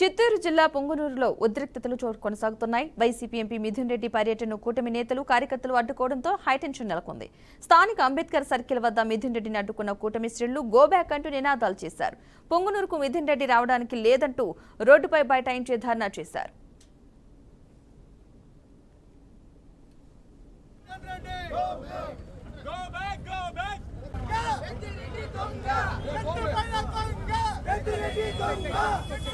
చిత్తూరు జిల్లా పొంగునూరులో ఉద్రిక్తతలు చోటు కొనసాగుతున్నాయి. వైసీపీ ఎంపీ మిథున్ రెడ్డి పర్యటనను కూటమి నేతలు కార్యకర్తలు అడ్డుకోవడంతో హైటెన్షన్ నెలకొంది. స్థానిక అంబేద్కర్ సర్కిల్ వద్ద మిథున్ రెడ్డిని అడ్డుకున్న కూటమి శ్రేణులు గోబ్యాక్ అంటూ నినాదాలు చేశారు. పొంగునూరుకు మిథున్ రెడ్డి రావడానికి లేదంటూ రోడ్డుపై బైఠాయించే ధర్నా చేశారు. Go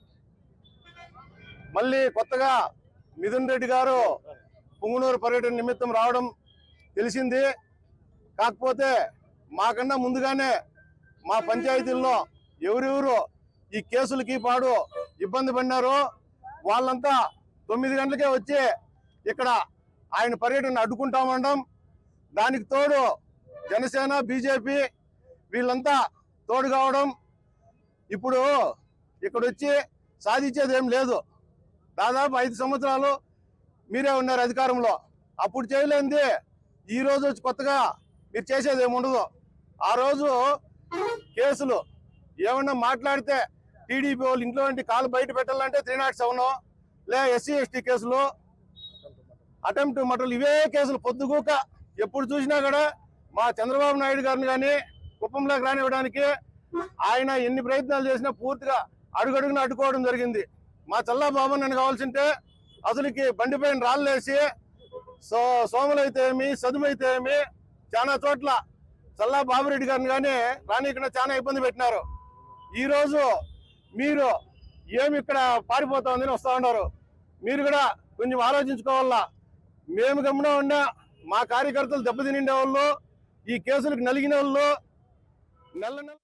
మళ్ళీ కొత్తగా మిథున్ రెడ్డి గారు పుంగునూరు పర్యటన నిమిత్తం రావడం తెలిసింది. కాకపోతే మాకన్నా ముందుగానే మా పంచాయతీల్లో ఎవరెవరు ఈ కేసులకి పాడు ఇబ్బంది పడినారో వాళ్ళంతా తొమ్మిది గంటలకే వచ్చి ఇక్కడ ఆయన పర్యటన అడ్డుకుంటామండం దానికి తోడు జనసేన బీజేపీ వీళ్ళంతా తోడు కావడం ఇప్పుడు ఇక్కడ వచ్చి సాధించేది ఏం లేదు. దాదాపు ఐదు సంవత్సరాలు మీరే ఉన్నారు అధికారంలో. అప్పుడు చేయలేంది. ఈ రోజు వచ్చి కొత్తగా మీరు చేసేది ఏముండదు. ఆ రోజు కేసులు. ఏమన్నా మాట్లాడితే టీడీపీ వాళ్ళు ఇంట్లో నుండి కాలు బయట పెట్టాలంటే త్రీ నాట్ సెవెన్ లే ఎస్సీ ఎస్టీ కేసులు అటెంప్ట్ మటలు ఇవే కేసులు పొద్దుగూక ఎప్పుడు చూసినా కూడా మా చంద్రబాబు నాయుడు గారిని కానీ కుప్పంలోకి రానివ్వడానికి ఆయన ఎన్ని ప్రయత్నాలు చేసినా పూర్తిగా అడుగడుగున అడ్డుకోవడం జరిగింది. మా చల్లా బాబు నన్ను కావాల్సింటే అసలుకి బండిపైన రాళ్ళేసి సో సోములైతే ఏమి సదుమైతే ఏమి చాలా చోట్ల చల్లా బాబురెడ్డి గారిని కానీ రానీకుండా చాలా ఇబ్బంది పెట్టినారు. ఈరోజు మీరు ఏమి ఇక్కడ పారిపోతామని వస్తూ ఉన్నారు. మీరు కూడా కొంచెం ఆలోచించుకోవాలా? మేము గమన ఉన్నా మా కార్యకర్తలు దెబ్బతినిండే వాళ్ళు ఈ కేసులకు నలిగిన వాళ్ళు నెల నెల